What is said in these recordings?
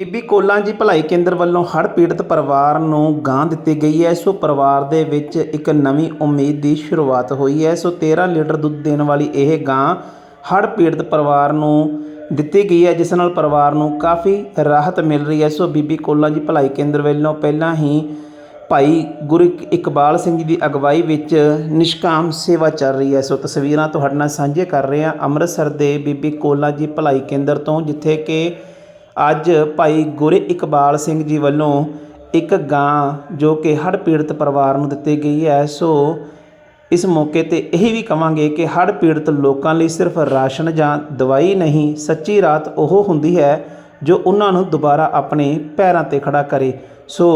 ਬੀਬੀ ਕੋਲਾਂ ਜੀ ਭਲਾਈ ਕੇਂਦਰ ਵੱਲੋਂ ਹੜ੍ਹ ਪੀੜਤ ਪਰਿਵਾਰ ਨੂੰ ਗਾਂ ਦਿੱਤੀ ਗਈ ਹੈ। ਸੋ ਪਰਿਵਾਰ ਦੇ ਵਿੱਚ ਇੱਕ ਨਵੀਂ ਉਮੀਦ ਦੀ ਸ਼ੁਰੂਆਤ ਹੋਈ ਹੈ। ਸੋ 13 ਲੀਟਰ ਦੁੱਧ ਦੇਣ ਵਾਲੀ ਇਹ ਗਾਂ ਹੜ੍ਹ ਪੀੜਤ ਪਰਿਵਾਰ ਨੂੰ ਦਿੱਤੀ ਗਈ ਹੈ, ਜਿਸ ਨਾਲ ਪਰਿਵਾਰ ਨੂੰ ਕਾਫੀ ਰਾਹਤ ਮਿਲ ਰਹੀ ਹੈ। ਸੋ ਬੀਬੀ ਕੋਲਾਂ ਜੀ ਭਲਾਈ ਕੇਂਦਰ ਵੱਲੋਂ ਪਹਿਲਾਂ ਹੀ ਭਾਈ ਗੁਰੂ ਇਕਬਾਲ ਸਿੰਘ ਜੀ ਦੀ ਅਗਵਾਈ ਵਿੱਚ ਨਿਸ਼ਕਾਮ ਸੇਵਾ ਚੱਲ ਰਹੀ ਹੈ। ਸੋ ਤਸਵੀਰਾਂ ਤੁਹਾਡੇ ਨਾਲ ਸਾਂਝੇ ਕਰ ਰਹੇ ਹਾਂ। ਅੰਮ੍ਰਿਤਸਰ ਦੇ ਬੀਬੀ ਕੋਲਾ ਜੀ ਭਲਾਈ ਕੇਂਦਰ ਤੋਂ, ਜਿੱਥੇ ਕਿ ਅੱਜ ਭਾਈ ਗੁਰੇ ਇਕਬਾਲ ਸਿੰਘ ਜੀ ਵੱਲੋਂ ਇੱਕ ਗਾਂ ਜੋ ਕਿ ਹੜ੍ਹ ਪੀੜਤ ਪਰਿਵਾਰ ਨੂੰ ਦਿੱਤੀ ਗਈ ਹੈ, ਸੋ ਇਸ ਮੌਕੇ ਤੇ ਇਹ ਵੀ ਕਵਾਂਗੇ ਕਿ ਹੜ੍ਹ ਪੀੜਤ ਲੋਕਾਂ ਲਈ ਸਿਰਫ ਰਾਸ਼ਨ ਜਾਂ ਦਵਾਈ ਨਹੀਂ, ਸੱਚੀ ਰਾਤ ਉਹ ਹੁੰਦੀ ਹੈ ਜੋ ਉਹਨਾਂ ਨੂੰ ਦੁਬਾਰਾ ਆਪਣੇ ਪੈਰਾਂ ਤੇ ਖੜਾ ਕਰੇ। ਸੋ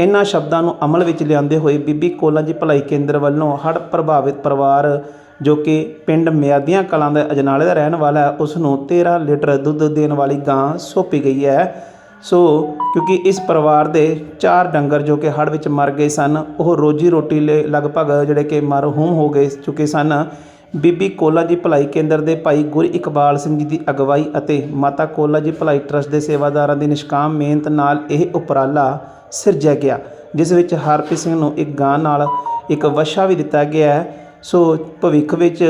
ਇਹਨਾਂ ਸ਼ਬਦਾਂ ਨੂੰ ਅਮਲ ਵਿੱਚ ਲਿਆਂਦੇ ਹੋਏ ਬੀਬੀ ਕੋਲਾਂ ਜੀ ਭਲਾਈ ਕੇਂਦਰ ਵੱਲੋਂ ਹੜ੍ਹ ਪ੍ਰਭਾਵਿਤ ਪਰਿਵਾਰ ਜੋ ਕਿ ਪਿੰਡ ਮਿਆਦੀਆਂ ਕਲਾਂ ਦਾ ਅਜਨਾਲੇ ਦਾ ਰਹਿਣ ਵਾਲਾ ਹੈ ਉਸ ਨੂੰ 13 ਲੀਟਰ ਦੁੱਧ ਦੇਣ ਵਾਲੀ ਗਾਂ ਸੌਂਪੀ ਗਈ ਹੈ। ਸੋ ਕਿਉਂਕਿ ਇਸ ਪਰਿਵਾਰ ਦੇ ਚਾਰ ਡੰਗਰ ਜੋ ਕਿ ਹੜ੍ਹ ਵਿੱਚ ਮਰ ਗਏ ਸਨ, ਉਹ ਰੋਜੀ ਰੋਟੀ ਲਈ ਲਗਭਗ ਜਿਹੜੇ ਕਿ ਮਰਹੂਮ ਹੋ ਗਏ ਚੁੱਕੇ ਸਨ। ਬੀਬੀ ਕੋਲਾ ਜੀ ਭਲਾਈ ਕੇਂਦਰ ਦੇ ਭਾਈ ਗੁਰ ਇਕਬਾਲ ਸਿੰਘ ਜੀ ਦੀ ਅਗਵਾਈ ਅਤੇ ਮਾਤਾ ਕੋਲਾ ਜੀ ਭਲਾਈ ਟਰਸਟ ਦੇ ਸੇਵਾਦਾਰਾਂ ਦੀ ਨਿਸ਼ਕਾਮ ਮਿਹਨਤ ਨਾਲ ਇਹ ਉਪਰਾਲਾ ਸਿਰਜਿਆ ਗਿਆ, ਜਿਸ ਵਿੱਚ ਹਰਪ੍ਰੀਤ ਸਿੰਘ ਨੂੰ ਇੱਕ ਗਾਂ ਨਾਲ ਇੱਕ ਵਸ਼ਾ ਵੀ ਦਿੱਤਾ ਗਿਆ ਹੈ। ਸੋ ਭਵਿੱਖ ਵਿੱਚ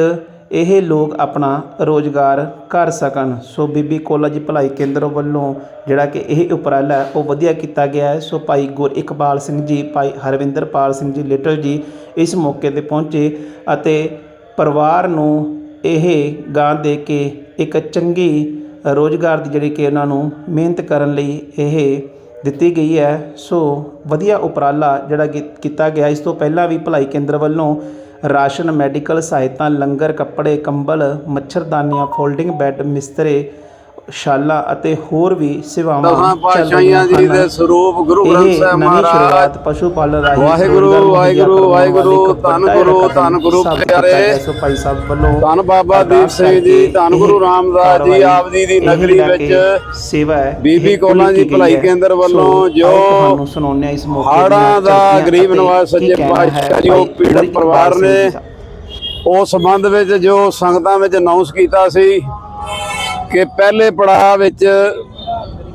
ਇਹ ਲੋਕ ਆਪਣਾ ਰੋਜ਼ਗਾਰ ਕਰ ਸਕਣ। ਸੋ ਬੀਬੀ ਕੋਲਾ ਜੀ ਭਲਾਈ ਕੇਂਦਰ ਵੱਲੋਂ ਜਿਹੜਾ ਕਿ ਇਹ ਉਪਰਾਲਾ ਉਹ ਵਧੀਆ ਕੀਤਾ ਗਿਆ ਹੈ। ਸੋ ਭਾਈ ਗੁਰ ਇਕਬਾਲ ਸਿੰਘ ਜੀ, ਭਾਈ ਹਰਵਿੰਦਰਪਾਲ ਸਿੰਘ ਜੀ ਲਿਟਲ ਜੀ ਇਸ ਮੌਕੇ ਤੇ ਪਹੁੰਚੇ ਅਤੇ ਪਰਿਵਾਰ ਨੂੰ ਇਹ ਗਾਂ ਦੇ ਕੇ ਇੱਕ ਚੰਗੀ ਰੋਜ਼ਗਾਰ ਦੀ ਜਿਹੜੀ ਕਿ ਉਹਨਾਂ ਨੂੰ ਮਿਹਨਤ ਕਰਨ ਲਈ ਇਹ ਦਿੱਤੀ ਗਈ ਹੈ। ਸੋ ਵਧੀਆ ਉਪਰਾਲਾ ਜਿਹੜਾ ਕਿ ਕੀਤਾ ਗਿਆ। ਇਸ ਤੋਂ ਪਹਿਲਾਂ ਵੀ ਭਲਾਈ ਕੇਂਦਰ ਵੱਲੋਂ ਰਾਸ਼ਨ ਮੈਡੀਕਲ ਸਹਾਇਤਾ ਲੰਗਰ ਕੱਪੜੇ ਕੰਬਲ ਮੱਛਰਦਾਨੀਆਂ ਫੋਲਡਿੰਗ ਬੈੱਡ ਮਿਸਤਰੇ ਸ਼ਾਲਾ ਅਤੇ ਹੋਰ ਵੀ ਸੇਵਾਵਾਂ ਦਸਾਂ ਪਾਤਸ਼ਾਹੀਆਂ ਜੀ ਦੇ। ਸਰੂਪ ਗੁਰੂ ਗ੍ਰੰਥ ਸਾਹਿਬ ਮਹਾਰਾਜ ਪਸ਼ੂ ਪਾਲਣ ਰਾਹੀਂ ਵਾਹਿਗੁਰੂ, ਵਾਹਿਗੁਰੂ, ਵਾਹਿਗੁਰੂ, ਧੰਨ ਗੁਰੂ, ਧੰਨ ਗੁਰੂ ਪਿਆਰੇ। ਭਾਈ ਸਾਹਿਬ ਵੱਲੋਂ ਧੰਨ ਬਾਬਾ ਦੀਪ ਸਿੰਘ ਜੀ ਧੰਨ ਗੁਰੂ ਰਾਮਦਾਸ ਜੀ ਆਪ ਜੀ ਦੀ ਨਗਰੀ ਵਿੱਚ ਸੇਵਾ ਹੈ ਬੀਬੀ ਕੋਲਾਂ ਜੀ ਭਲਾਈ। ਕੇਂਦਰ ਵੱਲੋਂ ਜੋ ਤੁਹਾਨੂੰ ਸੁਣਾਉਂਦੇ ਇਸ ਮੌਕੇ ਹਾੜਾਂ ਦਾ ਗਰੀਬ ਕਹਿਣਾ ਹੈ ਪਾਤਸ਼ਾਹ ਜੀ ਉਹ ਪੀੜਤ ਪਰਿਵਾਰ ਨੇ। ਉਸ ਸੰਬੰਧ ਵਿੱਚ ਜੋ ਸੰਗਤਾਂ ਵਿੱਚ ਅਨਾਉਂਸ ਕੀਤਾ ਸੀ ਕਿ ਪਹਿਲੇ ਪੜਾਅ ਵਿੱਚ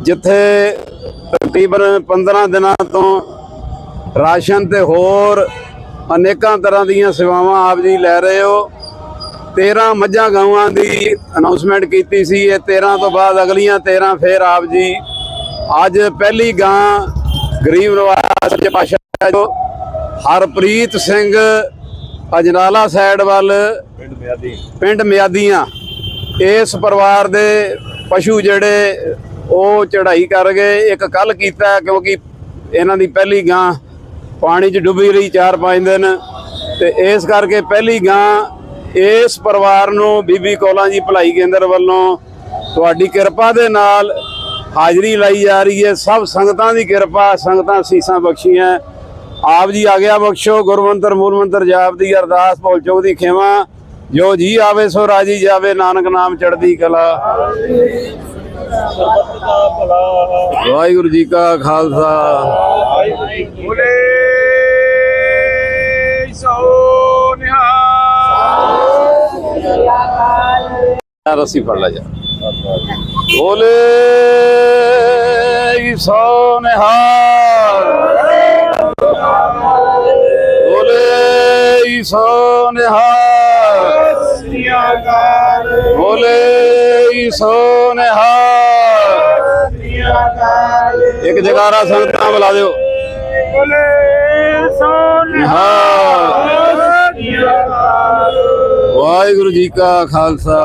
ਜਿੱਥੇ ਤਕਰੀਬਨ 15 ਦਿਨਾਂ ਤੋਂ ਰਾਸ਼ਨ ਤੇ ਹੋਰ ਅਨੇਕਾਂ ਤਰ੍ਹਾਂ ਦੀਆਂ ਸੇਵਾਵਾਂ ਆਪ ਜੀ ਲੈ ਰਹੇ ਹੋ। 13 ਮੱਝਾਂ ਗਾਵਾਂ ਦੀ ਅਨਾਉਂਸਮੈਂਟ ਕੀਤੀ ਸੀ। ਇਹ 13 ਤੋਂ ਬਾਅਦ ਅਗਲੀਆਂ 13 ਫੇਰ ਆਪ ਜੀ ਅੱਜ ਪਹਿਲੀ ਗਾਂ ਗਰੀਬ ਨਵਾਜ਼ ਸੱਚੇ ਪਾਤਸ਼ਾਹ ਜੋ ਹਰਪ੍ਰੀਤ ਸਿੰਘ ਅਜਨਾਲਾ ਸਾਈਡ ਵੱਲ ਪਿੰਡ ਮਿਆਦੀਆਂ ਇਸ ਪਰਿਵਾਰ ਦੇ ਪਸ਼ੂ ਜਿਹੜੇ, ਉਹ ਚੜ੍ਹਾਈ ਕਰ ਗਏ। ਇੱਕ ਕੱਲ ਕੀਤਾ ਕਿਉਂਕਿ ਇਹਨਾਂ ਦੀ ਪਹਿਲੀ ਗਾਂ ਪਾਣੀ 'ਚ ਡੁੱਬੀ ਰਹੀ 4-5 ਦਿਨ। ਤੇ ਇਸ ਕਰਕੇ ਪਹਿਲੀ ਗਾਂ ਇਸ ਪਰਿਵਾਰ ਨੂੰ ਬੀਬੀ ਕੋਲਾਂ ਜੀ ਭਲਾਈ ਕੇਂਦਰ ਵੱਲੋਂ ਤੁਹਾਡੀ ਕਿਰਪਾ ਦੇ ਨਾਲ ਹਾਜ਼ਰੀ ਲਾਈ ਜਾ ਰਹੀ ਹੈ। ਸਭ ਸੰਗਤਾਂ ਦੀ ਕਿਰਪਾ, ਸੰਗਤਾਂ ਸੀਸਾਂ ਬਖਸ਼ੀਆਂ। ਆਪ ਜੀ ਆ ਗਿਆ ਬਖਸ਼ੋ, ਗੁਰਮੰਤਰ, ਮੂਲ ਮੰਤਰ ਜਾਪ ਦੀ ਅਰਦਾਸ ਭੋਲ ਚੁੱਕ ਦੀ ਖੇਵਾ। ਜੋ ਜੀ ਆਵੇ ਸੋ ਰਾਜੀ ਜਾਵੇ ਨਾਨਕ ਨਾਮ ਚੜ੍ਹਦੀ ਕਲਾ। ਵਾਹਿਗੁਰੂ ਜੀ ਕਾ ਖਾਲਸਾ। ਬੋਲੇ ਸੋ ਨਿਹਾਲ। ਰਸੀ ਫੜ ਲੈ ਜਾ। ਬੋਲੇ ਸੋ ਨਿਹਾਲ। ਬੋਲੇ ਸੋ ਨਿਹਾਲ। ਸ੍ਰੀ ਅਕਾਲ ਬੋਲੇ ਸੋ ਨਿਹਾਲ। ਸ੍ਰੀ ਅਕਾਲ ਇੱਕ ਜਗਾਰਾ ਸੰਗਤਾਂ ਬੁਲਾ ਦਿਓ। ਬੋਲੇ ਸੋ ਨਿਹਾਲ। ਸ੍ਰੀ ਅਕਾਲ ਵਾਹਿਗੁਰੂ ਜੀ ਕਾ ਖਾਲਸਾ।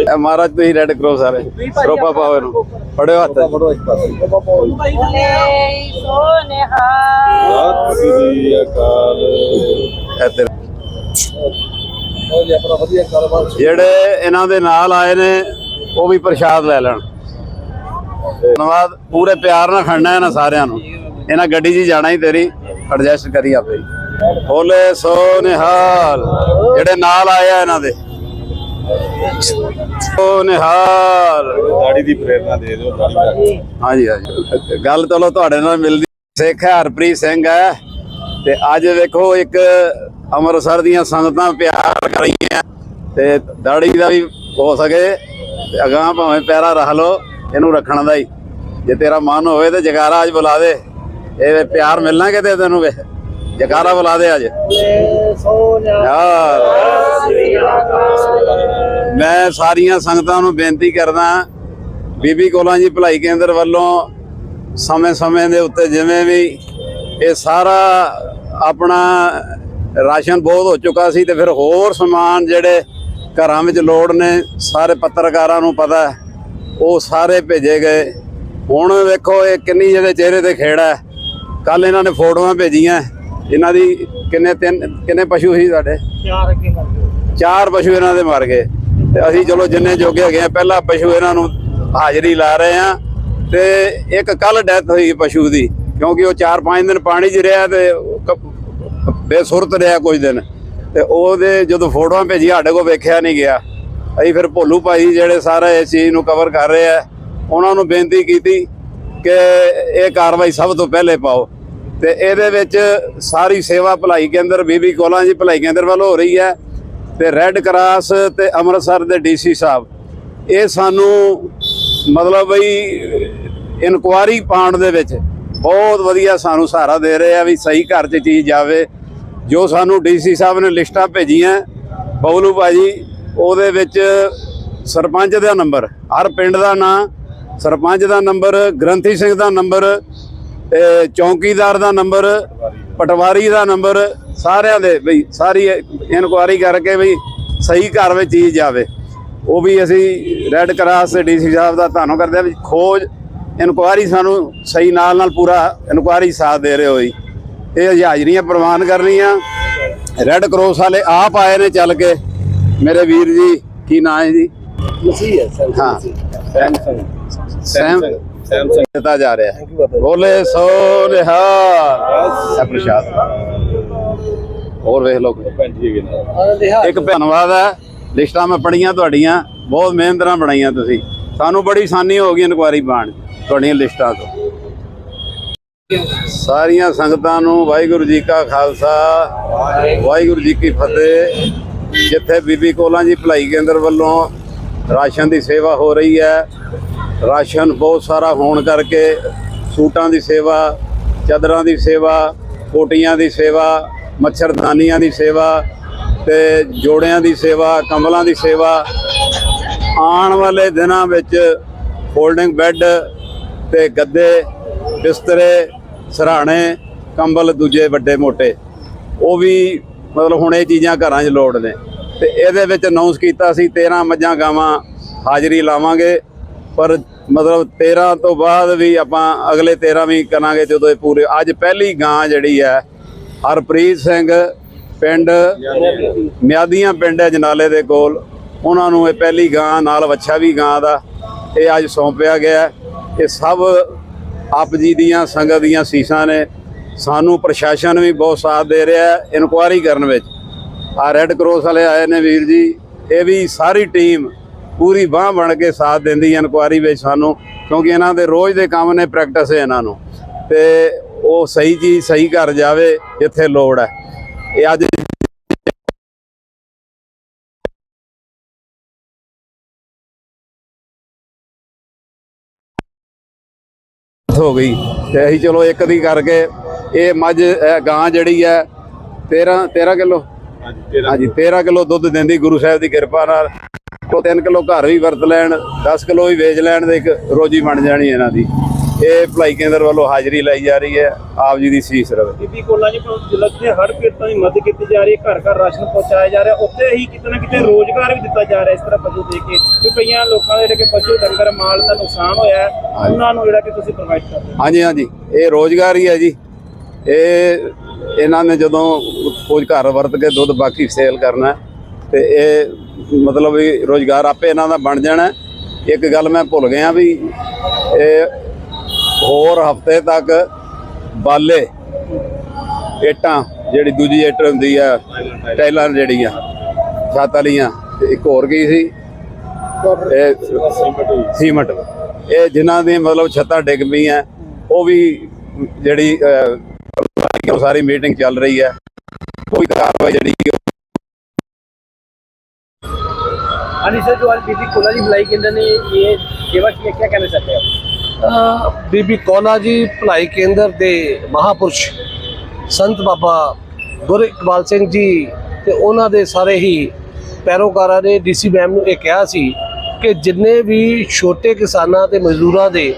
ਇਹ ਮਹਾਰਾਜ ਤੁਸੀਂ ਰੈਡ ਕਰੋ ਸਾਰੇ ਸਰੋਪਾ ਪਾਓ ਇਹਨੂੰ। ਫੜਿਓ ਹੱਥ। ਫੜੋ ਇੱਕ ਪਾਸੇ। ਜਿਹੜੇ ਇਹਨਾਂ ਦੇ ਨਾਲ ਆਏ ਨੇ ਉਹ ਵੀ ਪ੍ਰਸ਼ਾਦ ਲੈ ਲੈਣ। ਧੰਨਵਾਦ ਪੂਰੇ ਪਿਆਰ ਨਾਲ ਖੜਨਾ ਇਹਨਾਂ ਸਾਰਿਆਂ ਨੂੰ। ਇਹਨਾਂ ਗੱਡੀ 'ਚ ਜਾਣਾ ਹੀ ਤੇਰੀ ਐਡਜਸਟ ਕਰੀ ਆਪੇ। ਬੋਲੇ ਸੋ ਨਿਹਾਲ ਜਿਹੜੇ ਨਾਲ ਆਏ ਆ ਇਹਨਾਂ ਦੇ। ਸੋ ਨਿਹਾਲ। ਦਾੜੀ ਦੀ ਪ੍ਰੇਰਣਾ ਦੇ ਦਿਓ ਦਾੜੀ ਹਾਂਜੀ ਹਾਂਜੀ। ਗੱਲ ਚਲੋ ਤੁਹਾਡੇ ਨਾਲ ਮਿਲਦੀ। ਸਿੱਖ ਹੈ ਹਰਪ੍ਰੀਤ ਸਿੰਘ ਹੈ ਤੇ ਅੱਜ ਵੇਖੋ ਇੱਕ ਅੰਮ੍ਰਿਤਸਰ ਦੀਆਂ ਸੰਗਤਾਂ ਪਿਆਰ ਕਰ ਤੇ ਦਾੜੀ ਦਾ ਵੀ ਹੋ ਸਕੇ ਤੇ ਅਗਾਂਹ ਭਾਵੇਂ ਪੈਰਾ ਰੱਖ ਲਓ, ਇਹਨੂੰ ਰੱਖਣ ਦਾ ਹੀ। ਜੇ ਤੇਰਾ ਮਨ ਹੋਵੇ ਤੇ ਜਗਾਰਾ ਅੱਜ ਬੁਲਾ ਦੇ। ਇਹ ਪਿਆਰ ਮਿਲਣਾ ਕਿਤੇ ਤੈਨੂੰ ਵੇ? ਜਗਾਰਾ ਬੁਲਾ ਦੇ ਅੱਜ। ਮੈਂ ਸਾਰੀਆਂ ਸੰਗਤਾਂ ਨੂੰ ਬੇਨਤੀ ਕਰਦਾ ਬੀਬੀ ਕੋਲਾਂ ਜੀ ਭਲਾਈ ਕੇਂਦਰ ਵੱਲੋਂ ਸਮੇਂ-ਸਮੇਂ ਦੇ ਉੱਤੇ ਜਿਵੇਂ ਵੀ ਇਹ ਸਾਰਾ ਆਪਣਾ ਰਾਸ਼ਨ ਬਹੁਤ ਹੋ ਚੁੱਕਾ ਸੀ ਤੇ ਫਿਰ ਹੋਰ ਸਮਾਨ ਜਿਹੜੇ ਘਰਾਂ ਵਿੱਚ ਲੋੜ ਨੇ ਸਾਰੇ ਪੱਤਰਕਾਰਾਂ ਨੂੰ ਪਤਾ ਉਹ ਸਾਰੇ ਭੇਜੇ ਗਏ। ਹੁਣ ਵੇਖੋ ਇਹ ਕਿੰਨੀ ਜਿਹਦੇ ਚਿਹਰੇ ਤੇ ਖੇੜਾ ਹੈ। ਕੱਲ ਇਹਨਾਂ ਨੇ ਫੋਟੋਆਂ ਭੇਜੀਆਂ ਇਹਨਾਂ ਦੀ ਕਿੰਨੇ ਤਿੰਨ ਕਿੰਨੇ ਪਸ਼ੂ ਸੀ ਤੁਹਾਡੇ ਚਾਰ ਪਸ਼ੂ ਇਹਨਾਂ ਦੇ ਮਰ ਗਏ। ਤੇ ਅਸੀਂ ਚਲੋ ਜਿੰਨੇ ਜੋਗੇ ਹੈਗੇ ਆ ਪਹਿਲਾ ਪਸ਼ੂ ਇਹਨਾਂ ਨੂੰ ਹਾਜ਼ਰੀ ਲਾ ਰਹੇ ਆ ਤੇ ਇੱਕ ਕੱਲ ਡੈਥ ਹੋਈ ਪਸ਼ੂ ਦੀ ਕਿਉਂਕਿ ਉਹ 4-5 ਦਿਨ ਪਾਣੀ 'ਚ ਰਿਹਾ ਤੇ ਬੇਸੁਰਤ ਰਿਹਾ ਕੁਝ ਦਿਨ। ਤੇ ਉਹਦੇ ਜਦੋਂ ਫੋਟੋਆਂ ਭੇਜੀ ਸਾਡੇ ਕੋਲ ਵੇਖਿਆ ਨਹੀਂ ਗਿਆ। ਅਸੀਂ ਫਿਰ ਭੋਲੂ ਭਾਈ ਜਿਹੜੇ ਸਾਰਾ ਇਸ ਚੀਜ਼ ਨੂੰ ਕਵਰ ਕਰ ਰਹੇ ਆ, ਉਹਨਾਂ ਨੂੰ ਬੇਨਤੀ ਕੀਤੀ ਕਿ ਇਹ ਕਾਰਵਾਈ ਸਭ ਤੋਂ ਪਹਿਲੇ ਪਾਓ। ਤੇ ਇਹਦੇ ਵਿੱਚ ਸਾਰੀ ਸੇਵਾ ਭਲਾਈ ਕੇਂਦਰ, ਬੀਬੀ ਕੋਲਾਂ ਜੀ ਭਲਾਈ ਕੇਂਦਰ ਵੱਲ ਹੋ ਰਹੀ ਹੈ ਤੇ ਰੈੱਡ ਕਰਾਸ ਤੇ ਅੰਮ੍ਰਿਤਸਰ ਦੇ ਡੀਸੀ ਸਾਹਿਬ। ਇਹ ਸਾਨੂੰ ਮਤਲਬ ਬਈ ਇਨਕੁਆਰੀ ਪਾਉਣ ਦੇ ਵਿੱਚ ਬਹੁਤ ਵਧੀਆ ਸਾਨੂੰ ਸਹਾਰਾ ਦੇ ਰਹੇ ਆ ਵੀ ਸਹੀ ਘਰ 'ਚ ਚੀਜ਼ ਜਾਵੇ। ਜੋ ਸਾਨੂੰ ਡੀਸੀ ਸਾਹਿਬ ਨੇ ਲਿਸਟਾਂ ਭੇਜੀਆਂ, ਬਬਲੂ ਭਾਜੀ, ਉਹਦੇ ਵਿੱਚ ਸਰਪੰਚ ਦਾ ਨੰਬਰ, ਹਰ ਪਿੰਡ ਦਾ ਨਾਂ, ਸਰਪੰਚ ਦਾ ਨੰਬਰ, ਗ੍ਰੰਥੀ ਸਿੰਘ ਦਾ ਨੰਬਰ ਚੌਕੀਦਾਰ ਦਾ ਨੰਬਰ, ਪਟਵਾਰੀ ਦਾ ਨੰਬਰ, ਸਾਰਿਆਂ ਦੇ ਬਈ, ਸਾਰੀ ਇਨਕੁਆਰੀ ਕਰਕੇ ਬਈ ਸਹੀ ਘਰ ਵਿੱਚ ਚੀਜ਼ ਜਾਵੇ। ਉਹ ਵੀ ਅਸੀਂ ਰੈੱਡ ਕਰਾਸ ਤੇ ਡੀਸੀ ਸਾਹਿਬ ਦਾ ਧੰਨਵਾਦ ਕਰਦੇ ਹਾਂ ਵੀ ਖੋਜ, ਇਨਕੁਆਰੀ ਸਾਨੂੰ ਸਹੀ ਨਾਲ ਨਾਲ ਪੂਰਾ ਇਨਕੁਆਰੀ ਸਾਥ ਦੇ ਰਹੇ ਹੋਈ ਇਹ ਹਾਜ਼ਰੀਆਂ ਪ੍ਰਵਾਨ ਕਰਨੀਆਂ। ਰੈੱਡ ਕਰਾਸ ਵਾਲੇ ਆਪ ਆਏ ਨੇ ਚੱਲ ਕੇ। ਮੇਰੇ ਵੀਰ ਜੀ ਕੀ ਨਾਂ ਹੈ ਜੀ? ਹਾਂ ਸੈਮਸੰਗ। ਸੈਮ ਸੈਮਸੰਗ। ਦਿੱਤਾ ਜਾ ਰਿਹਾ। ਹੈ ਬੋਲੇ ਸੋ ਨਿਹਾਲ ਪ੍ਰਸ਼ਾਦ ਹੋਰ ਵੇਖ ਲਓ। ਇੱਕ ਧੰਨਵਾਦ ਹੈ। ਲਿਸਟਾਂ ਮੈਂ ਪੜੀਆਂ ਤੁਹਾਡੀਆਂ। ਬਹੁਤ ਮਿਹਨਤ ਨਾਲ ਬਣਾਈਆਂ ਤੁਸੀਂ। ਸਾਨੂੰ ਬੜੀ ਆਸਾਨੀ ਹੋ ਗਈ ਇਨਕੁਆਰੀ ਪਾਣ ਤੁਹਾਡੀਆਂ ਲਿਸਟਾਂ ਤੋਂ। ਸਾਰੀਆਂ ਸੰਗਤਾਂ ਨੂੰ ਵਾਹਿਗੁਰੂ ਜੀ ਕਾ ਖਾਲਸਾ, ਵਾਹਿਗੁਰੂ ਜੀ ਕੀ ਫਤਿਹ। ਜਿੱਥੇ ਬੀਬੀ ਕੋਲਾਂ ਜੀ ਭਲਾਈ ਕੇਂਦਰ ਵੱਲੋਂ ਰਾਸ਼ਨ ਦੀ ਸੇਵਾ ਹੋ ਰਹੀ ਹੈ, ਰਾਸ਼ਨ ਬਹੁਤ ਸਾਰਾ ਹੋਣ ਕਰਕੇ ਸੂਟਾਂ ਦੀ ਸੇਵਾ, ਚਾਦਰਾਂ ਦੀ ਸੇਵਾ, ਕੋਟੀਆਂ ਦੀ ਸੇਵਾ, ਮੱਛਰਦਾਨੀਆਂ ਦੀ ਸੇਵਾ ਤੇ ਜੋੜਿਆਂ ਦੀ ਸੇਵਾ, ਕੰਬਲਾਂ ਦੀ ਸੇਵਾ। ਆਉਣ ਵਾਲੇ ਦਿਨਾਂ ਵਿੱਚ ਫੋਲਡਿੰਗ ਬੈੱਡ ਤੇ ਗੱਦੇ, ਬਿਸਤਰੇ ਸਰਾਣੇ, ਕੰਬਲ ਦੂਜੇ ਵੱਡੇ ਮੋਟੇ। ਉਹ ਵੀ ਮਤਲਬ ਹੁਣ ਇਹ ਚੀਜ਼ਾਂ ਘਰਾਂ 'ਚ ਲੋੜ ਨੇ। ਤੇ ਇਹਦੇ ਵਿੱਚ ਅਨਾਉਂਸ ਕੀਤਾ ਸੀ 13 ਮੱਝਾਂ ਗਾਵਾਂ ਹਾਜ਼ਰੀ ਲਾਵਾਂਗੇ। ਪਰ ਮਤਲਬ 13 ਤੋਂ ਬਾਅਦ ਵੀ ਆਪਾਂ ਅਗਲੇ 13 ਵੀ ਕਰਾਂਗੇ ਜਦੋਂ ਇਹ ਪੂਰੇ ਅੱਜ ਪਹਿਲੀ ਗਾਂ ਜਿਹੜੀ ਹੈ, ਹਰਪ੍ਰੀਤ ਸਿੰਘ ਪਿੰਡ, ਮਿਆਦੀਆਂ ਪਿੰਡ ਹੈ ਜਨਾਲੇ ਦੇ ਕੋਲ। ਉਹਨਾਂ ਨੂੰ ਇਹ ਪਹਿਲੀ ਗਾਂ, ਨਾਲ ਵੱਛਾ ਵੀ ਗਾਂ ਦਾ। ਇਹ ਅੱਜ ਸੌਂਪਿਆ ਗਿਆ। ਹੈ। ਇਹ ਸਭ ਆਪ ਜੀ ਦੀਆਂ ਸੰਗਤ ਦੀਆਂ ਸੀਸਾਂ ਨੇ। ਸਾਨੂੰ ਪ੍ਰਸ਼ਾਸਨ ਵੀ ਬਹੁਤ ਸਾਥ ਦੇ ਰਿਹਾ ਹੈ ਇਨਕੁਆਰੀ ਕਰਨ ਵਿੱਚ। ਆ ਰੈੱਡ ਕਰਾਸ ਵਾਲੇ ਆਏ ਨੇ ਵੀਰ ਜੀ। ਇਹ ਵੀ ਸਾਰੀ ਟੀਮ ਪੂਰੀ ਬਾਹ ਬਣ ਕੇ ਸਾਥ ਦਿੰਦੀ ਹੈ ਇਨਕੁਆਇਰੀ ਵਿੱਚ ਸਾਨੂੰ, ਕਿਉਂਕਿ ਇਹਨਾਂ ਦੇ ਰੋਜ਼ ਦੇ ਕੰਮ ਨੇ ਪ੍ਰੈਕਟਿਸ ਹੈ ਇਹਨਾਂ ਨੂੰ। ਤੇ ਉਹ ਸਹੀ ਚੀਜ਼ ਸਹੀ ਘਰ ਜਾਵੇ, ਜਿੱਥੇ ਲੋੜ ਹੈ। ਇਹ ਅੱਜ ਹੋ ਗਈ ਤੇ ਅਸੀਂ ਚਲੋ ਇੱਕ ਦੀ ਕਰਕੇ ਇਹ ਮੱਝ ਇਹ ਗਾਂ ਜਿਹੜੀ ਹੈ 13 13 ਕਿਲੋ? ਹਾਂਜੀ ਤੇਰਾ ਹਾਂਜੀ 13 ਕਿਲੋ ਦੁੱਧ ਦਿੰਦੀ ਗੁਰੂ ਸਾਹਿਬ ਦੀ ਕਿਰਪਾ ਨਾਲ। ਉਹ 3 ਕਿਲੋ ਘਰ ਵੀ ਵਰਤ ਲੈਣ 10 ਕਿਲੋ ਵੀ ਵੇਚ ਲੈਣ ਤੇ ਇੱਕ ਰੋਜੀ ਬਣ ਜਾਣੀ ਇਹਨਾਂ ਦੀ। ਇਹ ਭਲਾਈ ਕੇਂਦਰ ਵੱਲੋਂ ਹਾਜ਼ਰੀ ਲਾਈ ਜਾ ਰਹੀ ਹੈ। ਆਪ ਜੀ ਦੀ ਸੀਸ ਰਵੇ ਬੀਬੀ ਕੋਲਾ ਜੀ ਜ਼ਿਲ੍ਹਾ ਦੇ ਹੜ ਪੀੜਤਾਂ ਦੀ ਮਦਦ ਕੀਤੀ ਜਾ ਰਹੀ ਹੈ। ਘਰ ਘਰ ਰਾਸ਼ਨ ਪਹੁੰਚਾਇਆ ਜਾ ਰਿਹਾ। ਉੱਥੇ ਹੀ ਕਿਤੇ ਨਾ ਕਿਤੇ ਰੋਜ਼ਗਾਰ ਵੀ ਦਿੱਤਾ ਜਾ ਰਿਹਾ ਇਸ ਤਰ੍ਹਾਂ ਪਸ਼ੂ ਦੇ ਕੇ। ਕਿ ਕਈਆਂ ਲੋਕਾਂ ਦੇ ਜਿਹੜੇ ਕਿ ਪਸ਼ੂ ਡੰਗਰ ਮਾਲ ਦਾ ਨੁਕਸਾਨ ਹੋਇਆ ਉਹਨਾਂ ਨੂੰ ਜਿਹੜਾ ਕਿ ਤੁਸੀਂ ਪ੍ਰੋਵਾਈਡ ਕਰ ਰਹੇ ਹੋ। ਹਾਂਜੀ ਹਾਂਜੀ। ਇਹ ਰੋਜ਼ਗਾਰ ਹੀ ਹੈ ਜੀ। ਇਹ ਇਹਨਾਂ ਨੇ ਜਦੋਂ ਕੁਝ ਘਰ ਵਰਤ ਕੇ ਦੁੱਧ ਬਾਕੀ ਸੇਲ ਕਰਨਾ ਤੇ ਇਹ ਮਤਲਬ ਵੀ ਰੋਜ਼ਗਾਰ ਆਪੇ ਇਹਨਾਂ ਦਾ ਬਣ ਜਾਣਾ। ਇੱਕ ਗੱਲ ਮੈਂ ਭੁੱਲ ਗਿਆ ਵੀ ਇਹ ਹੋਰ ਹਫਤੇ ਤੱਕ ਬਾਲੇ ਇੱਟਾਂ ਜਿਹੜੀ ਦੂਜੀ ਇੱਟ ਹੁੰਦੀ ਆ ਟਾਈਲਾਂ ਜਿਹੜੀਆਂ ਛੱਤ ਵਾਲੀਆਂ ਤੇ ਇੱਕ ਹੋਰ ਕੀ ਸੀ ਇਹ ਸੀਮਟ ਇਹ ਜਿਨ੍ਹਾਂ ਦੀ ਮਤਲਬ ਛੱਤਾਂ ਡਿੱਗ ਪਈਆਂ ਉਹ ਵੀ ਜਿਹੜੀ ਅਹ, ਉਹ ਸਾਰੀ ਮੀਟਿੰਗ ਚੱਲ ਰਹੀ ਹੈ ਕੋਈ ਕਾਰਵਾਈ ਜਿਹੜੀ हाँ जी सर जो आज बीबी कोला जी भलाई केंद्र ने ये सेवा की है क्या कहना चाहते हैं आप ਅ, ਬੀਬੀ ਕੌਲਾ ਜੀ ਭਲਾਈ ਕੇਂਦਰ ਦੇ ਮਹਾਪੁਰਸ਼ ਸੰਤ ਬਾਬਾ ਗੁਰ ਇਕਬਾਲ ਸਿੰਘ ਜੀ ਤੇ ਉਹਨਾਂ ਦੇ ਸਾਰੇ ਹੀ ਪੈਰੋਕਾਰਾਂ ਨੇ ਡੀਸੀ ਮੈਮ ਨੂੰ ਇਹ ਕਿਹਾ ਸੀ ਕਿ ਜਿੰਨੇ ਵੀ ਛੋਟੇ ਕਿਸਾਨਾਂ ਤੇ ਮਜ਼ਦੂਰਾਂ ਦੇ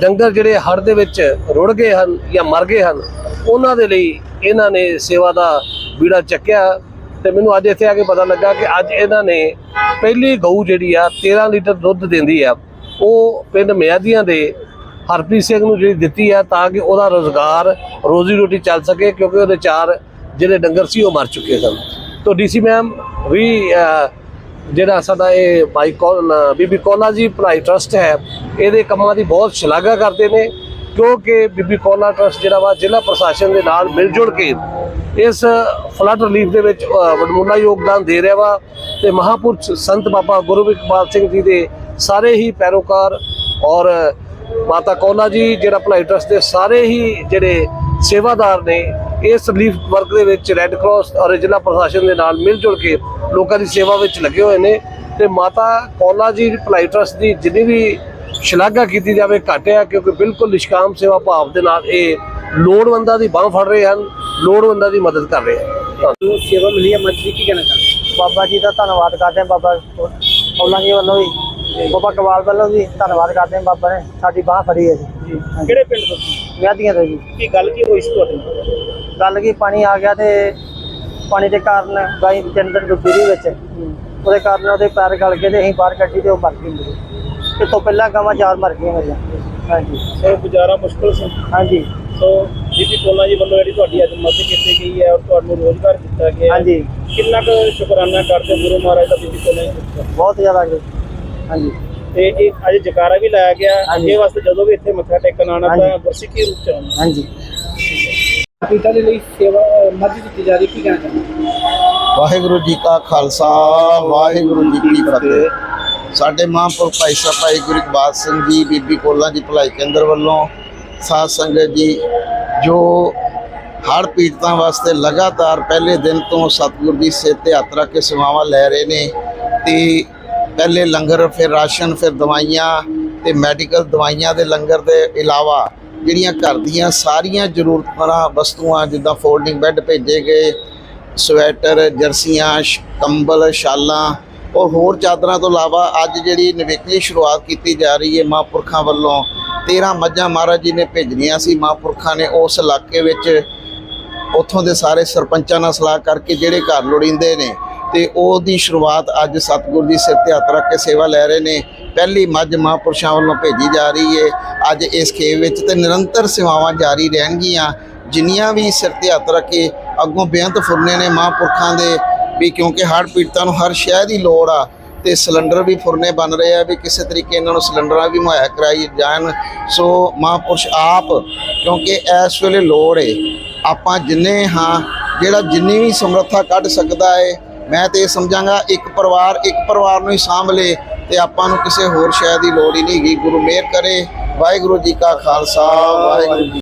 ਡੰਗਰ ਜਿਹੜੇ ਹੜ੍ਹ ਦੇ ਵਿੱਚ ਰੁੜ ਗਏ ਹਨ ਜਾਂ ਮਰ ਗਏ ਹਨ, ਉਹਨਾਂ ਦੇ ਲਈ ਇਹਨਾਂ ਨੇ ਸੇਵਾ ਦਾ ਬੀੜਾ ਚੱਕਿਆ ਤੇ ਮੈਨੂੰ ਅੱਜ ਇੱਥੇ ਆ ਕੇ ਪਤਾ ਲੱਗਾ ਕਿ ਅੱਜ ਇਹਨਾਂ ਨੇ ਪਹਿਲੀ ਗਊ ਜਿਹੜੀ ਆ 13 ਲੀਟਰ ਦੁੱਧ ਦਿੰਦੀ ਆ। ਉਹ ਪਿੰਡ ਮਿਆਦੀਆਂ ਦੇ ਹਰਪ੍ਰੀਤ ਸਿੰਘ ਨੂੰ ਜਿਹੜੀ ਦਿੱਤੀ ਆ ਤਾਂ ਕਿ ਉਹਦਾ ਰੋਜ਼ਗਾਰ ਰੋਜ਼ੀ ਰੋਟੀ ਚੱਲ ਸਕੇ ਕਿਉਂਕਿ ਉਹਦੇ ਚਾਰ ਜਿਹੜੇ ਡੰਗਰ ਸੀ ਉਹ ਮਰ ਚੁੱਕੇ ਸਨ। ਤੋਂ ਡੀਸੀ ਮੈਮ ਵੀ ਜਿਹੜਾ ਸਾਡਾ ਇਹ ਭਾਈ ਕੌਲ ਬੀਬੀ ਕੌਲਾ ਜੀ ਭਲਾਈ ਟਰਸਟ ਹੈ ਇਹਦੇ ਕੰਮਾਂ ਦੀ ਬਹੁਤ ਸ਼ਲਾਘਾ ਕਰਦੇ ਨੇ ਕਿਉਂਕਿ ਬੀਬੀ ਕੌਲਾ ਟਰਸਟ ਜਿਹੜਾ ਵਾ ਜ਼ਿਲ੍ਹਾ ਪ੍ਰਸ਼ਾਸਨ ਦੇ ਨਾਲ ਮਿਲ ਜੁਲ ਕੇ ਇਸ ਫਲੱਡ ਰਿਲੀਫ ਦੇ ਵਿੱਚ ਅ, ਵਡਮੁੱਲਾ ਯੋਗਦਾਨ ਦੇ ਰਿਹਾ ਵਾ ਤੇ ਮਹਾਪੁਰਸ਼ ਸੰਤ ਬਾਬਾ ਗੁਰੂ ਇਕਬਾਲ ਸਿੰਘ ਜੀ ਦੇ ਸਾਰੇ ਹੀ ਪੈਰੋਕਾਰ ਔਰ ਮਾਤਾ ਕੌਲਾ ਜੀ ਜਿਹੜਾ ਭਲਾਈ ਟਰਸਟ ਦੇ ਸਾਰੇ ਹੀ ਜਿਹੜੇ ਸੇਵਾਦਾਰ ਨੇ ਇਸ ਰਿਲੀਫ ਵਰਕ ਦੇ ਵਿੱਚ ਰੈੱਡ ਕਰਾਸ ਔਰ ਜ਼ਿਲ੍ਹਾ ਪ੍ਰਸ਼ਾਸਨ ਦੇ ਨਾਲ ਮਿਲ ਜੁਲ ਕੇ ਲੋਕਾਂ ਦੀ ਸੇਵਾ ਵਿੱਚ ਲੱਗੇ ਹੋਏ ਨੇ ਤੇ ਮਾਤਾ ਕੌਲਾ ਜੀ ਭਲਾਈ ਟਰਸਟ ਦੀ ਜਿੰਨੀ ਵੀ ਸ਼ਲਾਘਾ ਕੀਤੀ ਜਾਵੇ ਘਟਿਆ ਕਿਉਂਕਿ ਬਿਲਕੁਲ ਨਿਸ਼ਕਾਮ ਸੇਵਾ ਭਾਵ ਦੇ ਨਾਲ ਇਹ ਲੋੜਵੰਦਾਂ ਦੀ ਬਾਹ ਫੜ ਰਹੇ ਹਨ ਲੋੜਵੰਦਾਂ ਦੀ ਮਦਦ ਕਰ ਰਹੇ ਹਨ। ਸੇਵਾ ਮਿਲੀ ਹੈ ਮੱਛੀ ਕੀ ਕਹਿਣਾ ਚਾਹੁੰਦੇ ਬਾਬਾ ਜੀ ਦਾ ਧੰਨਵਾਦ ਕਰਦੇ ਹਾਂ ਬਾਬਾ ਕੌਲਾ ਜੀ ਵੱਲੋਂ ਵੀ ਬਾਬਾ ਕਵਾਲ ਵੱਲੋਂ ਵੀ ਧੰਨਵਾਦ ਕਰਦੇ ਹਾਂ ਬਾਬਾ ਨੇ ਸਾਡੀ ਬਾਹ ਫੜੀ ਹੈ ਜੀ। ਜੀ। ਕਿਹੜੇ ਪਿੰਡ ਤੋਂ? ਵਿਆਦੀਆਂ ਤੋਂ ਜੀ। ਕੀ ਗੱਲ ਕੀ ਹੋਈ ਸੀ ਤੁਹਾਡੇ? ਗੱਲ ਕੀ ਪਾਣੀ ਆ ਗਿਆ ਤੇ ਪਾਣੀ ਦੇ ਕਾਰਨ ਗਾਈ ਦੇ ਅੰਦਰ ਡੁੱਬੀ ਰਹੀ ਵਿੱਚ। ਉਹਦੇ ਕਾਰਨ ਉਹਦੇ ਪੈਰ ਗਲ ਗਏ ਤੇ ਅਸੀਂ ਬਾਹਰ ਕੱਢੀ ਤੇ ਉਹ ਮਰ ਗਈ। ਮੇਰੀ ਇਹ ਤੋਂ ਪਹਿਲਾਂ ਗਾਵਾਂ ਚਾਰ ਮਰ ਗਈਆਂ ਮੇਰੀਆਂ। ਹਾਂਜੀ। ਸੋ ਗੁਜ਼ਾਰਾ ਮੁਸ਼ਕਲ ਸੀ। ਹਾਂਜੀ। ਸੋ ਬੀਬੀ ਕੋਲਾ ਜੀ ਵੱਲੋਂ ਜਿਹੜੀ ਤੁਹਾਡੀ ਅੱਜ ਮਦਦ ਕੀਤੀ ਗਈ ਹੈ ਔਰ ਤੁਹਾਨੂੰ ਰੋਜ਼ਗਾਰ ਦਿੱਤਾ ਗਿਆ ਹੈ। ਹਾਂਜੀ। ਕਿੰਨਾ ਕੁ ਸ਼ੁਕਰਾਨਾ ਕਰਦੇ ਹੋ ਗੁਰੂ ਮਹਾਰਾਜ ਦਾ ਬੀਬੀ ਕੋਲਾ ਜੀ? ਬਹੁਤ ਜ਼ਿਆਦਾ ਜੀ। ਹਾਂਜੀ। ਤੇ ਇਹ ਅੱਜ ਜਕਾਰਾ ਵੀ ਲਾਇਆ ਗਿਆ। ਹਾਂਜੀ। ਅੱਗੇ ਵਾਸਤੇ ਜਦੋਂ ਵੀ ਇੱਥੇ ਮੱਥਾ ਟੇਕਣ ਆਉਣਾ ਤਾਂ ਹਾਂਜੀ। ਗੁਰਸਿੱਖੀ ਰੂਪ ਚ ਆਉਣਾ ਹਾਂਜੀ। ਪਿਤਾ ਦੇ ਲਈ ਸੇਵਾ ਮਦਦ ਕੀਤੀ ਜਾ ਰਹੀ ਕੀ ਕਹਿਣਾ ਚਾਹੁੰਦੇ ਵਾਹਿਗੁਰੂ ਜੀ ਕਾ ਖਾਲਸਾ ਵਾਹਿਗੁਰੂ ਜੀ ਕੀ ਫਤਿਹ। ਸਾਡੇ ਮਹਾਂਪੁਰਖ ਭਾਈ ਸਾਹਿਬ ਭਾਈ ਗੁਰੂ ਇਕਬਾਲ ਸਿੰਘ ਜੀ ਬੀਬੀ ਕੋਲਾ ਜੀ ਭਲਾਈ ਕੇਂਦਰ ਵੱਲੋਂ ਸਾਧ ਸੰਗਤ ਜੀ ਜੋ ਹੜ੍ਹ ਪੀੜਤਾਂ ਵਾਸਤੇ ਲਗਾਤਾਰ ਪਹਿਲੇ ਦਿਨ ਤੋਂ ਸਤਿਗੁਰ ਦੀ ਤੇ ਹੱਥ ਰੱਖ ਕੇ ਸੇਵਾਵਾਂ ਲੈ ਰਹੇ ਨੇ ਤੇ ਪਹਿਲੇ ਲੰਗਰ, ਫਿਰ ਰਾਸ਼ਨ, ਫਿਰ ਦਵਾਈਆਂ ਤੇ ਮੈਡੀਕਲ ਦਵਾਈਆਂ ਦੇ ਲੰਗਰ ਦੇ ਇਲਾਵਾ ਜਿਹੜੀਆਂ ਘਰ ਦੀਆਂ ਸਾਰੀਆਂ ਜ਼ਰੂਰਤਾਂ ਵਸਤੂਆਂ ਜਿੱਦਾਂ ਫੋਲਡਿੰਗ ਬੈੱਡ ਭੇਜੇ ਗਏ, ਸਵੈਟਰ, ਜਰਸੀਆਂ, ਸ਼- ਕੰਬਲ, ਸ਼ਾਲਾਂ, ਔਰ ਹੋਰ ਚਾਦਰਾਂ ਤੋਂ ਇਲਾਵਾ ਅੱਜ ਜਿਹੜੀ ਨਿਵੇਕਲੀ ਸ਼ੁਰੂਆਤ ਕੀਤੀ ਜਾ ਰਹੀ ਹੈ ਮਹਾਂਪੁਰਖਾਂ ਵੱਲੋਂ 13 ਮੱਝਾਂ ਮਹਾਰਾਜ ਜੀ ਨੇ ਭੇਜਣੀਆਂ ਸੀ, ਮਹਾਂਪੁਰਖਾਂ ਨੇ ਉਸ ਇਲਾਕੇ ਵਿੱਚ ਉੱਥੋਂ ਦੇ ਸਾਰੇ ਸਰਪੰਚਾਂ ਨਾਲ ਸਲਾਹ ਕਰਕੇ ਜਿਹੜੇ ਘਰ ਲੋੜੀਂਦੇ ਨੇ ਤੇ ਉਹਦੀ ਸ਼ੁਰੂਆਤ ਅੱਜ ਸਤਿਗੁਰ ਜੀ ਸਿਰ ਤੇ ਹੱਥ ਰੱਖ ਕੇ ਸੇਵਾ ਲੈ ਰਹੇ ਨੇ। ਪਹਿਲੀ ਮੱਝ ਮਹਾਂਪੁਰਸ਼ਾਂ ਵੱਲੋਂ ਭੇਜੀ ਜਾ ਰਹੀ ਹੈ ਅੱਜ ਇਸ ਖੇਤ ਵਿੱਚ ਤੇ ਨਿਰੰਤਰ ਸੇਵਾਵਾਂ ਜਾਰੀ ਰਹਿਣਗੀਆਂ। ਜਿੰਨੀਆਂ ਵੀ ਸਿਰ ਤੇ ਹੱਥ ਰੱਖ ਕੇ ਅੱਗੋਂ ਬੇਅੰਤ ਫੁਰਨੇ ਨੇ ਮਹਾਂਪੁਰਖਾਂ ਦੇ ਵੀ ਕਿਉਂਕਿ ਹੜ੍ਹ ਪੀੜਤਾਂ ਨੂੰ ਹਰ ਸ਼ਹਿਰ ਦੀ ਲੋੜ ਆ ਤੇ ਸਿਲੰਡਰ ਵੀ ਫੁਰਨੇ ਬਣ ਰਹੇ ਆ ਵੀ ਕਿਸੇ ਤਰੀਕੇ ਇਹਨਾਂ ਨੂੰ ਸਿਲੰਡਰਾਂ ਵੀ ਮੁਹੱਈਆ ਕਰਾਈ ਜਾਣ। ਸੋ ਮਹਾਂਪੁਰਸ਼ ਆਪ ਕਿਉਂਕਿ ਇਸ ਵੇਲੇ ਲੋੜ ਏ। ਆਪਾਂ ਜਿੰਨੇ ਹਾਂ, ਜਿਹੜਾ ਜਿੰਨੀ ਵੀ ਸਮਰੱਥਾ ਕੱਢ ਸਕਦਾ ਏ ਮੈਂ ਤੇ ਇਹ ਸਮਝਾਂਗਾ, ਇੱਕ ਪਰਿਵਾਰ ਇੱਕ ਪਰਿਵਾਰ ਨੂੰ ਹੀ ਸਾਂਭ ਲੇ ਤੇ ਆਪਾਂ ਨੂੰ ਕਿਸੇ ਹੋਰ ਸ਼ੈ ਦੀ ਲੋੜ ਹੀ ਨਹੀਂ ਹੈਗੀ। ਗੁਰੂ ਮਿਹਰ ਕਰੇ। ਵਾਹਿਗੁਰੂ ਜੀ ਕਾ ਖਾਲਸਾ, ਵਾਹਿਗੁਰੂ ਜੀ